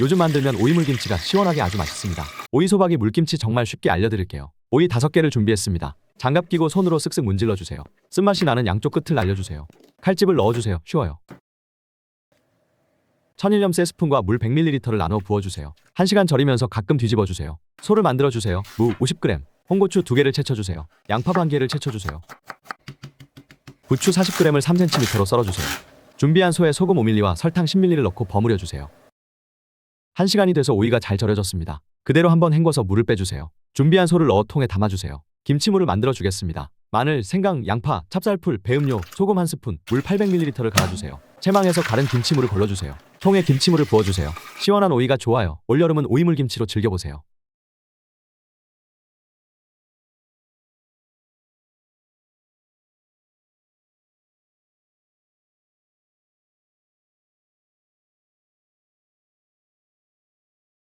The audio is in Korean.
요즘 만들면 오이 물김치가 시원하게 아주 맛있습니다. 오이 소박이 물김치 정말 쉽게 알려드릴게요. 오이 5개를 준비했습니다. 장갑 끼고 손으로 쓱쓱 문질러 주세요. 쓴맛이 나는 양쪽 끝을 날려주세요. 칼집을 넣어주세요. 쉬워요. 천일염 세스푼과 물 100ml를 나눠 부어주세요. 1시간 절이면서 가끔 뒤집어주세요. 소를 만들어주세요. 무 50g, 홍고추 2개를 채쳐주세요. 양파 반 개를 채쳐주세요. 부추 40g을 3cm로 썰어주세요. 준비한 소에 소금 5ml와 설탕 10ml를 넣고 버무려주세요. 1시간이 돼서 오이가 잘 절여졌습니다. 그대로 한번 헹궈서 물을 빼주세요. 준비한 소를 넣어 통에 담아주세요. 김치물을 만들어 주겠습니다. 마늘, 생강, 양파, 찹쌀풀, 배음료, 소금 한 스푼, 물 800ml를 갈아주세요. 체망에서 갈은 김치물을 걸러주세요. 통에 김치물을 부어주세요. 시원한 오이가 좋아요. 올여름은 오이물 김치로 즐겨보세요.